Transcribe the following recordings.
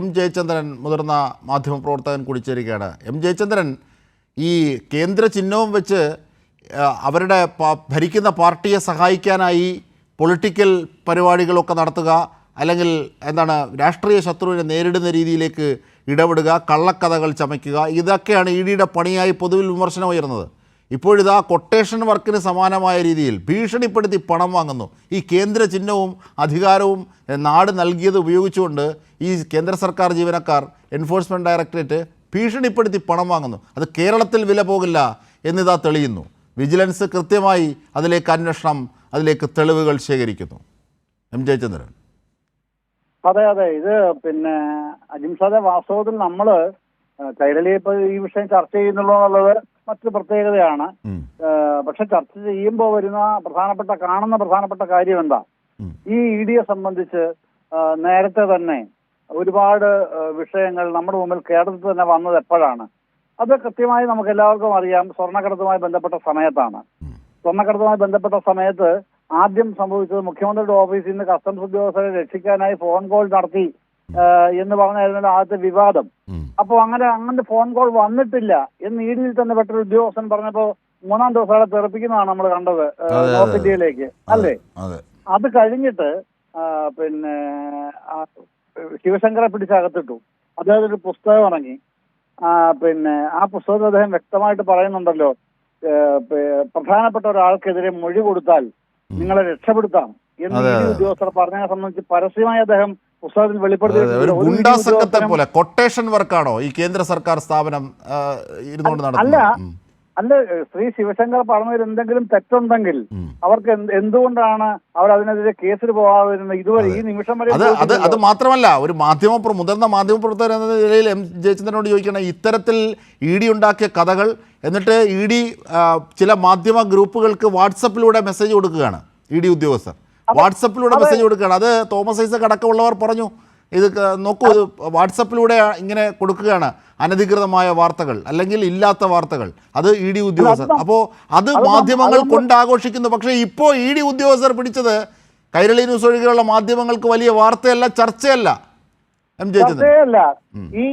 M Jayachandran മുതിർന്ന മാധ്യമപ്രവർത്തകൻ കൂടി ചേരുകയാണ്. എം ജയചന്ദ്രൻ ഈ കേന്ദ്ര ചിഹ്നവും വെച്ച് അവരുടെ ഭരിക്കുന്ന പാർട്ടിയെ സഹായിക്കാനായി പൊളിറ്റിക്കൽ പരിപാടികളൊക്കെ നടത്തുക അല്ലെങ്കിൽ എന്താണ് രാഷ്ട്രീയ ശത്രുവിനെ നേരിടുന്ന രീതിയിലേക്ക് ഇടപെടുക കള്ളക്കഥകൾ ചമയ്ക്കുക ഇതൊക്കെയാണ് ഇ ഡിയുടെ പണിയായി പൊതുവിൽ വിമർശനം ഉയർന്നത്. ഇപ്പോഴിതാ കൊട്ടേഷൻ വർക്കിന് സമാനമായ രീതിയിൽ ഭീഷണിപ്പെടുത്തി പണം വാങ്ങുന്നു. ഈ കേന്ദ്ര ചിഹ്നവും അധികാരവും നാട് നൽകിയത് ഉപയോഗിച്ചുകൊണ്ട് ഈ കേന്ദ്ര സർക്കാർ ജീവനക്കാർ എൻഫോഴ്സ്മെന്റ് ഡയറക്ടറേറ്റ് ഭീഷണിപ്പെടുത്തി പണം വാങ്ങുന്നു. അത് കേരളത്തിൽ വില പോകില്ല എന്നിതാ തെളിയുന്നു. വിജിലൻസ് കൃത്യമായി അതിലേക്ക് അന്വേഷണം അതിലേക്ക് തെളിവുകൾ ശേഖരിക്കുന്നു. എം. ജയചന്ദ്രൻ. അതെ അതെ. ഇത് പിന്നെ അജിംസാദെ വാസ്തവത്തിൽ നമ്മൾ കൈരളിയെ ഇപ്പൊ ഈ വിഷയം ചർച്ച ചെയ്യുന്നുള്ളൂ എന്നുള്ളത് മറ്റൊരു പ്രത്യേകതയാണ്. പക്ഷെ ചർച്ച ചെയ്യുമ്പോൾ വരുന്ന പ്രധാനപ്പെട്ട കാണുന്ന പ്രധാനപ്പെട്ട കാര്യം എന്താ? ഈ ഇ ഡിയെ സംബന്ധിച്ച് നേരത്തെ തന്നെ ഒരുപാട് വിഷയങ്ങൾ നമ്മുടെ മുമ്പിൽ കേരളത്തിൽ തന്നെ വന്നത് എപ്പോഴാണ്? അത് കൃത്യമായി നമുക്ക് എല്ലാവർക്കും അറിയാം. സ്വർണക്കടത്തുമായി ബന്ധപ്പെട്ട സമയത്താണ്. സ്വർണക്കടത്തുമായി ബന്ധപ്പെട്ട സമയത്ത് ആദ്യം സംഭവിച്ചത് മുഖ്യമന്ത്രിയുടെ ഓഫീസിൽ നിന്ന് കസ്റ്റംസ് ഉദ്യോഗസ്ഥരെ രക്ഷിക്കാനായി ഫോൺ കോൾ നടത്തി. എന്ന് പറഞ്ഞായിരുന്നു ആദ്യത്തെ വിവാദം. അപ്പൊ അപ്പോൾ അങ്ങനെ അങ്ങനത്തെ ഫോൺ കോൾ വന്നിട്ടില്ല. എന്ന് ഇ തന്നെ പെട്ടൊരു ഉദ്യോഗസ്ഥൻ പറഞ്ഞപ്പോ മൂന്നാം ദിവസം അവിടെ തെറപ്പിക്കുന്നതാണ് നമ്മൾ കണ്ടത് നോർത്ത് ഇന്ത്യയിലേക്ക് അല്ലേ? അതെ. കഴിഞ്ഞിട്ട് പിന്നെ ശിവശങ്കറെ പിടിച്ച് അകത്തിട്ടു. അദ്ദേഹം ഒരു പുസ്തകം ഇറങ്ങി. പിന്നെ ആ പുസ്തകത്തിൽ അദ്ദേഹം വ്യക്തമായിട്ട് പറയുന്നുണ്ടല്ലോ പ്രധാനപ്പെട്ട ഒരാൾക്കെതിരെ മൊഴി കൊടുത്താൽ നിങ്ങളെ രക്ഷപ്പെടുത്താം എന്ന് ഉദ്യോഗസ്ഥർ പറഞ്ഞതിനെ സംബന്ധിച്ച് പരസ്യമായി അദ്ദേഹം ഒരു ഗുണ്ടാ സംഘത്തെ പോലെ കൊട്ടേഷൻ വർക്കാണോ ഈ കേന്ദ്ര സർക്കാർ സ്ഥാപനം ഇരുന്നുകൊണ്ട് അല്ല നടത്തുന്നത്? അല്ല ശ്രീ ശിവശങ്കർ പറഞ്ഞതിൽ എന്തെങ്കിലും തെറ്റുണ്ടെങ്കിൽ അവർക്ക് എന്തുകൊണ്ടാണ് അവർ അതിനെതിരെ കേസിൽ പോകാതിരുന്നത്? ഇതുവരെ ഈ നിമിഷം വരെ അത് അത് അത് മാത്രമല്ല ഒരു മാധ്യമ മുതിർന്ന മാധ്യമപ്രവർത്തകർ എന്ന നിലയിൽ എം. ജയചന്ദ്രനോട് ചോദിക്കണം ഇത്തരത്തിൽ ഇ ഡി ഉണ്ടാക്കിയ കഥകൾ എന്നിട്ട് ഇ ഡി ചില മാധ്യമ ഗ്രൂപ്പുകൾക്ക് വാട്സപ്പിലൂടെ മെസ്സേജ് കൊടുക്കുകയാണ് ഇ ഡി ഉദ്യോഗസ്ഥർ. വാട്സപ്പിലൂടെ മെസ്സേജ് കൊടുക്കുകയാണ്. അത് തോമസ് ഐസക് അടക്കമുള്ളവർ പറഞ്ഞു. ഇത് നോക്കൂ ഇത് വാട്സപ്പിലൂടെ ഇങ്ങനെ കൊടുക്കുകയാണ്. അനധികൃതമായ വാർത്തകൾ അല്ലെങ്കിൽ ഇല്ലാത്ത വാർത്തകൾ. അത് ഇ ഡി ഉദ്യോഗസ്ഥർ. അപ്പോൾ അത് മാധ്യമങ്ങൾ കൊണ്ടാഘോഷിക്കുന്നു പക്ഷേ ഇപ്പോൾ ഇ ഡി ഉദ്യോഗസ്ഥർ പിടിച്ചത് കൈരളി ന്യൂസ് ഒഴികെയുള്ള മാധ്യമങ്ങൾക്ക് വലിയ വാർത്തയല്ല ചർച്ചയല്ല. ജയചന്ദ്രൻ. ഈ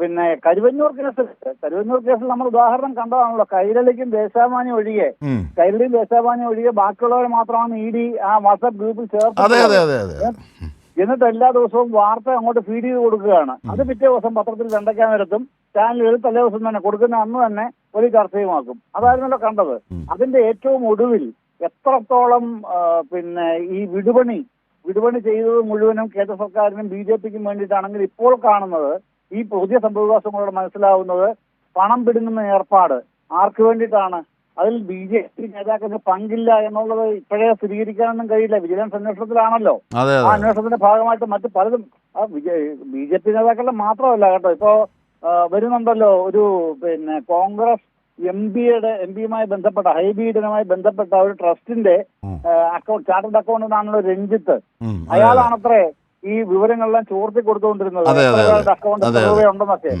പിന്നെ കരുവന്നൂർ കേസ് കരുവന്നൂർ കേസിൽ നമ്മൾ ഉദാഹരണം കണ്ടതാണല്ലോ. കൈരളിക്കും ദേശാഭിമാനി ഒഴികെ. കൈരളിയും ദേശാഭിമാനി ഒഴികെ ബാക്കിയുള്ളവർ മാത്രമാണ് ഇ ഡി ആ വാട്സാപ്പ് ഗ്രൂപ്പിൽ ചേർത്ത് എന്നിട്ട് എല്ലാ ദിവസവും വാർത്ത അങ്ങോട്ട് ഫീഡ് ചെയ്ത് കൊടുക്കുകയാണ്. അത് പിറ്റേ ദിവസം പത്രത്തിൽ വെണ്ടയ്ക്കാൻ വരത്തും ചാനലുകൾ തലേ ദിവസം തന്നെ കൊടുക്കുന്ന അന്ന് തന്നെ ഒരു ചർച്ചയുമാക്കും. അതായിരുന്നല്ലോ കണ്ടത്. അതിന്റെ ഏറ്റവും ഒടുവിൽ എത്രത്തോളം പിന്നെ ഈ വിടുപണി വിടുപണി ചെയ്തത് മുഴുവനും കേന്ദ്ര സർക്കാരിനും ബി ജെ പിക്കും വേണ്ടിയിട്ടാണെങ്കിൽ ഇപ്പോൾ കാണുന്നത് ഈ പുതിയ സംഭവവികാസങ്ങളോട് മനസ്സിലാവുന്നത് പണം പിടുങ്ങുന്ന ഏർപ്പാട് ആർക്ക് വേണ്ടിയിട്ടാണ്? അതിൽ ബി ജെ പി നേതാക്കൾക്ക് പങ്കില്ല എന്നുള്ളത് ഇപ്പോഴേ സ്ഥിരീകരിക്കാനൊന്നും കഴിയില്ല. വിജിലൻസ് അന്വേഷണത്തിലാണല്ലോ. ആ അന്വേഷണത്തിന്റെ ഭാഗമായിട്ട് മറ്റ് പലതും ബി ജെ പി നേതാക്കളുടെ മാത്രമല്ല കേട്ടോ. ഇപ്പോ വരുന്നുണ്ടല്ലോ ഒരു പിന്നെ കോൺഗ്രസ് എം പിയുടെ എം പിയുമായി ബന്ധപ്പെട്ട ഹൈബീഡനുമായി ബന്ധപ്പെട്ട ഒരു ട്രസ്റ്റിന്റെ. അക്കൗണ്ട് ചാർട്ടേഡ് അക്കൗണ്ടന്റാണല്ലോ രഞ്ജിത്ത്. ഉം, അതെ, അതെ. അയാളാണത്രേ ഈ വിവരങ്ങളെല്ലാം ചോർത്തി കൊടുത്തുകൊണ്ടിരുന്നത്. അക്കൗണ്ട് ഉണ്ടെന്നൊക്കെ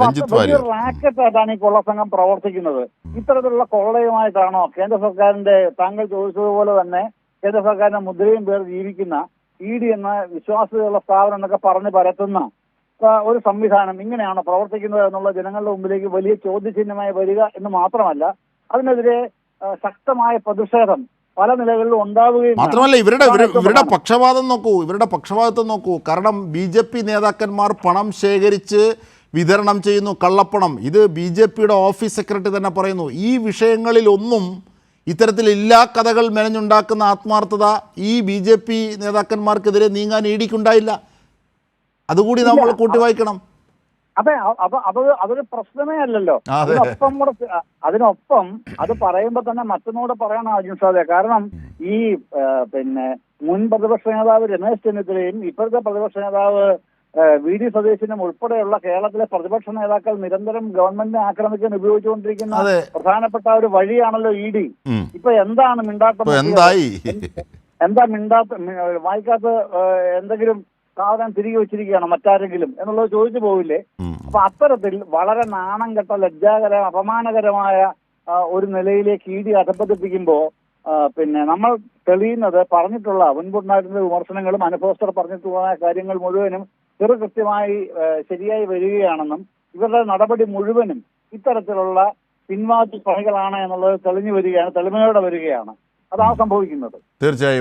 രഞ്ജിത്ത് റാക്കറ്റ് ആയിട്ടാണ് ഈ കൊള്ളസംഘം പ്രവർത്തിക്കുന്നത്. ഇത്തരത്തിലുള്ള കൊള്ളയുമായിട്ടാണോ കേന്ദ്ര സർക്കാരിന്റെ താങ്കൾ ചോദിച്ചതുപോലെ തന്നെ കേന്ദ്ര സർക്കാരിന്റെ മുദ്രയും പേർ ജീവിക്കുന്ന ഇ ഡി എന്ന വിശ്വാസ്യതയുള്ള സ്ഥാപനം എന്നൊക്കെ പറഞ്ഞ് പരത്തുന്ന ഒരു സംവിധാനം ഇങ്ങനെയാണോ പ്രവർത്തിക്കുന്നത് എന്നുള്ള ജനങ്ങളുടെ മുമ്പിലേക്ക് വലിയ ചോദ്യചിഹ്നമായി വരിക എന്ന് മാത്രമല്ല അതിനെതിരെ ശക്തമായ പ്രതിഷേധം പല നിലകളിലും ഉണ്ടാവുകയും മാത്രമല്ല ഇവരുടെ ഇവരുടെ. പക്ഷപാതം നോക്കൂ ഇവരുടെ പക്ഷപാതത്വം നോക്കൂ. കാരണം ബി ജെ പി നേതാക്കന്മാർ പണം ശേഖരിച്ച് വിതരണം ചെയ്യുന്നു കള്ളപ്പണം. ഇത് ബി ജെ പിയുടെ ഓഫീസ് സെക്രട്ടറി തന്നെ പറയുന്നു ഈ വിഷയങ്ങളിലൊന്നും ഇത്തരത്തിൽ എല്ലാ കഥകൾ മെനഞ്ഞുണ്ടാക്കുന്ന ആത്മാർത്ഥത ഈ ബി ജെ പി നേതാക്കന്മാർക്കെതിരെ നീങ്ങാൻ ഇടിക്കുണ്ടായില്ല. അതുകൂടി നമ്മൾ കൂട്ടി വായിക്കണം. അതെ അപ്പൊ അത് അതൊരു പ്രശ്നമേ അല്ലല്ലോ. അതിനൊപ്പം കൂടെ അതിനൊപ്പം അത് പറയുമ്പോ തന്നെ മറ്റൊന്നുകൂടെ പറയണം അർജുൻ സാദെ കാരണം ഈ പിന്നെ മുൻ പ്രതിപക്ഷ നേതാവ് രമേശ് ചെന്നിത്തലയും ഇപ്പോഴത്തെ പ്രതിപക്ഷ നേതാവ് വി ഡി സതീശനും ഉൾപ്പെടെയുള്ള കേരളത്തിലെ പ്രതിപക്ഷ നേതാക്കൾ നിരന്തരം ഗവൺമെന്റിനെ ആക്രമിക്കാൻ ഉപയോഗിച്ചുകൊണ്ടിരിക്കുന്ന പ്രധാനപ്പെട്ട ഒരു വഴിയാണല്ലോ ഇ ഡി. ഇപ്പൊ എന്താണ് മിണ്ടാട്ടം എന്താ മിണ്ടാത്ത വായിക്കാത്ത എന്തെങ്കിലും സാധനം തിരികെ വെച്ചിരിക്കുകയാണ് മറ്റാരെങ്കിലും എന്നുള്ളത് ചോദിച്ചു പോവില്ലേ? അപ്പൊ അത്തരത്തിൽ വളരെ നാണം കെട്ട ലജ്ജാകര അപമാനകരമായ ഒരു നിലയിലേക്ക് ഇ ഡി അധപ്പതിപ്പിക്കുമ്പോ പിന്നെ നമ്മൾ തെളിയുന്നത് പറഞ്ഞിട്ടുള്ള മുൻപുണ്ടായിട്ടുള്ള വിമർശനങ്ങളും അനുഭവസ്ഥർ പറഞ്ഞിട്ടുള്ള കാര്യങ്ങൾ മുഴുവനും ചെറു കൃത്യമായി ശരിയായി വരികയാണെന്നും ഇവരുടെ നടപടി മുഴുവനും ഇത്തരത്തിലുള്ള പിൻവാതി പണികളാണ് എന്നുള്ളത് തെളിഞ്ഞു വരികയാണ് തെളിമയോടെ വരികയാണ്. അതാണ് സംഭവിക്കുന്നത്. തീർച്ചയായും.